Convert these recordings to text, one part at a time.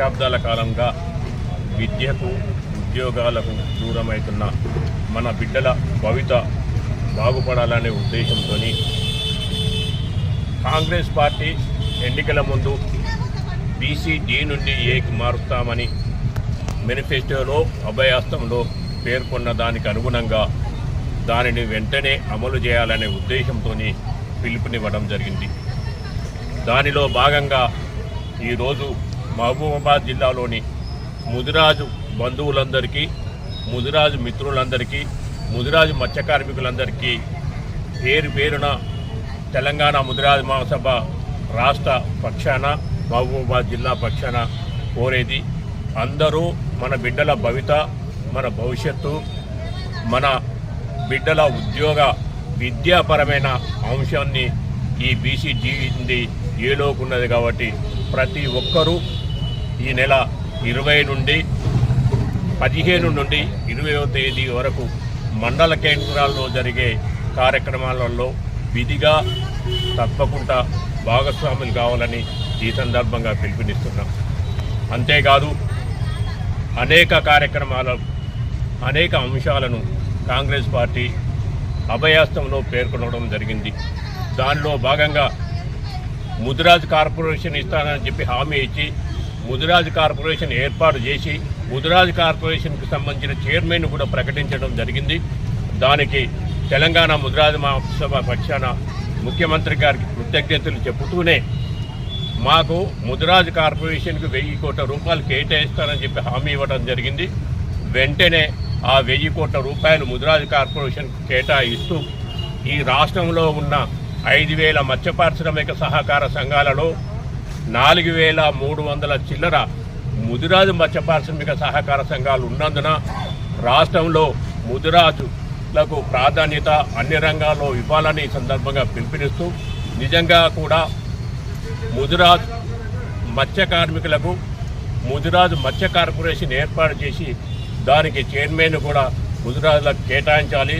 దశాబ్దాల కాలంగా విద్యకు ఉద్యోగాలకు దూరమవుతున్న మన బిడ్డల భవిత బాగుపడాలనే ఉద్దేశంతో కాంగ్రెస్ పార్టీ ఎన్నికల ముందు బీసీ డి నుండి ఏకి మారుస్తామని మేనిఫెస్టోలో అభయాస్తంలో పేర్కొన్న దానికి అనుగుణంగా దానిని వెంటనే అమలు చేయాలనే ఉద్దేశంతో పిలుపునివ్వడం జరిగింది. దానిలో భాగంగా ఈరోజు మహబూబాబాద్ జిల్లాలోని ముదిరాజు బంధువులందరికీ ముదిరాజు మిత్రులందరికీ ముదిరాజు మత్స్య కార్మికులందరికీ పేరు పేరున తెలంగాణ ముదిరాజు మహాసభ రాష్ట్ర పక్షాన మహబూబాబాద్ జిల్లా పక్షాన కోరేది. అందరూ మన బిడ్డల భవిత మన భవిష్యత్తు మన బిడ్డల ఉద్యోగ విద్యాపరమైన అంశాన్ని ఈ బీసీ జీవింది ఏలోకున్నది కాబట్టి ప్రతి ఒక్కరూ ఈ నెల ఇరవై నుండి పదిహేను నుండి ఇరవయో తేదీ వరకు మండల కేంద్రాల్లో జరిగే కార్యక్రమాలలో విధిగా తప్పకుండా భాగస్వాములు కావాలని ఈ సందర్భంగా పిలుపునిస్తున్నాం. అంతేకాదు అనేక కార్యక్రమాల అనేక అంశాలను కాంగ్రెస్ పార్టీ అభయాస్తంలో పేర్కొనడం జరిగింది. దానిలో భాగంగా ముద్రాజ్ కార్పొరేషన్ ఇస్తానని చెప్పి హామీ ఇచ్చి ముదిరాజ్ కార్పొరేషన్ ఏర్పాటు చేసి ముదిరాజ్ కార్పొరేషన్కి సంబంధించిన చైర్మన్ కూడా ప్రకటించడం జరిగింది. దానికి తెలంగాణ ముదిరాజ్ మహాసభ పక్షాన ముఖ్యమంత్రి గారికి కృతజ్ఞతలు చెబుతూనే మాకు ముదిరాజ్ కార్పొరేషన్కి వెయ్యి కోట్ల రూపాయలు కేటాయిస్తానని చెప్పి హామీ ఇవ్వడం జరిగింది. వెంటనే ఆ వెయ్యి కోట్ల రూపాయలు ముదిరాజ్ కార్పొరేషన్కు కేటాయిస్తూ ఈ రాష్ట్రంలో ఉన్న ఐదు వేల మత్స్య పారిశ్రామిక సహకార సంఘాలలో నాలుగు వేల మూడు వందల చిల్లర ముదిరాజు మత్స్య పారిశ్రామిక సహకార సంఘాలు ఉన్నందున రాష్ట్రంలో ముదిరాజులకు ప్రాధాన్యత అన్ని రంగాల్లో ఇవ్వాలని సందర్భంగా పిలుపునిస్తూ నిజంగా కూడా ముదిరాజ్ మత్స్య కార్మికులకు ముదిరాజు మత్స్య కార్పొరేషన్ ఏర్పాటు చేసి దానికి చైర్మన్ కూడా ముదిరాజులకు కేటాయించాలి.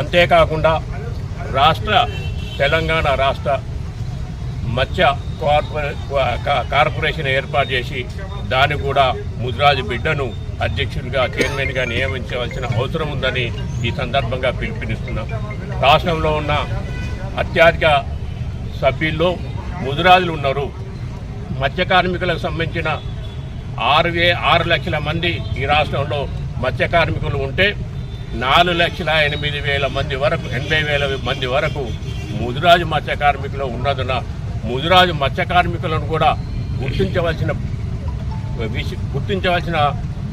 అంతేకాకుండా రాష్ట్ర తెలంగాణ రాష్ట్ర మత్స్య కార్పొరేషన్ ఏర్పాటు చేసి దాన్ని కూడా ముదిరాజు బిడ్డను అధ్యక్షుడిగా చైర్మన్గా నియమించవలసిన అవసరం ఉందని ఈ సందర్భంగా పిలుపునిస్తున్నాం. రాష్ట్రంలో ఉన్న అత్యధిక సభ్యుల్లో ముదిరాజులు ఉన్నారు. మత్స్య కార్మికులకు సంబంధించిన ఆరు వే ఆరు లక్షల మంది ఈ రాష్ట్రంలో మత్స్య కార్మికులు ఉంటే నాలుగు లక్షల ఎనిమిది వేల మంది వరకు ఎనభై వేల మంది వరకు ముదిరాజు మత్స్య కార్మికులు ఉన్నదన ముదిరాజు మత్స్య కార్మికులను కూడా గుర్తించవలసిన గుర్తించవలసిన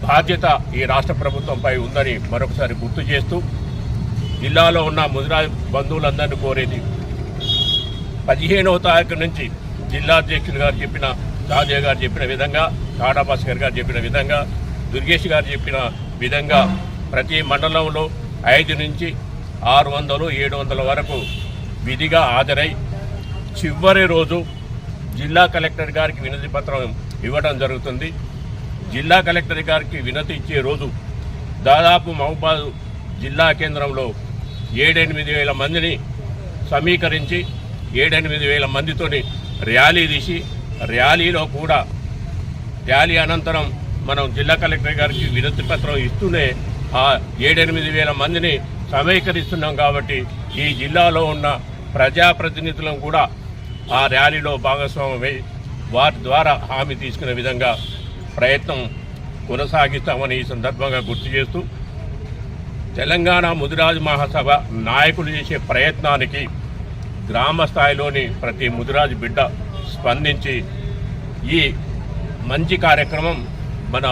బాధ్యత ఈ రాష్ట్ర ప్రభుత్వంపై ఉందని మరొకసారి గుర్తు చేస్తూ జిల్లాలో ఉన్న ముదిరాజు బంధువులందరినీ కోరేది పదిహేనవ తారీఖు నుంచి జిల్లా అధ్యక్షులు గారు చెప్పిన రాజయ్య గారు చెప్పిన విధంగా కాడా భాస్కర్ గారు చెప్పిన విధంగా దుర్గేష్ గారు చెప్పిన విధంగా ప్రతి మండలంలో ఐదు నుంచి ఆరు వందలు ఏడు వందల వరకు విధిగా హాజరై చివరి రోజు జిల్లా కలెక్టర్ గారికి వినతి పత్రం ఇవ్వడం జరుగుతుంది. జిల్లా కలెక్టర్ గారికి వినతి ఇచ్చే రోజు దాదాపు మహబాద్ జిల్లా కేంద్రంలో ఏడెనిమిది వేల మందిని సమీకరించి ఏడెనిమిది వేల మందితోని ర్యాలీ తీసి ర్యాలీలో కూడా ర్యాలీ అనంతరం మనం జిల్లా కలెక్టర్ గారికి వినతి పత్రం ఇస్తూనే ఆ ఏడెనిమిది వేల మందిని సమీకరిస్తున్నాం కాబట్టి ఈ జిల్లాలో ఉన్న ప్రజాప్రతినిధులను కూడా ఆ ర్యాలీలో భాగస్వామ్యమై వారి ద్వారా హామీ తీసుకునే విధంగా ప్రయత్నం కొనసాగిస్తామని ఈ సందర్భంగా గుర్తు చేస్తూ తెలంగాణ ముదిరాజు మహాసభ నాయకులు చేసే ప్రయత్నానికి గ్రామ స్థాయిలోని ప్రతి ముదిరాజు బిడ్డ స్పందించి ఈ మంచి కార్యక్రమం మన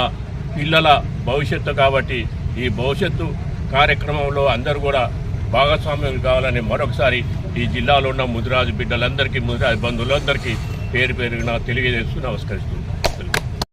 పిల్లల భవిష్యత్తు కాబట్టి ఈ భవిష్యత్తు కార్యక్రమంలో అందరూ కూడా భాగస్వామ్యం కావాలని మరొకసారి ఈ జిల్లాలో ఉన్న ముదిరాజు బిడ్డలందరికీ ముదిరాజు బంధువులందరికీ పేరు పేరున తెలియజేస్తూ నమస్కరిస్తుంది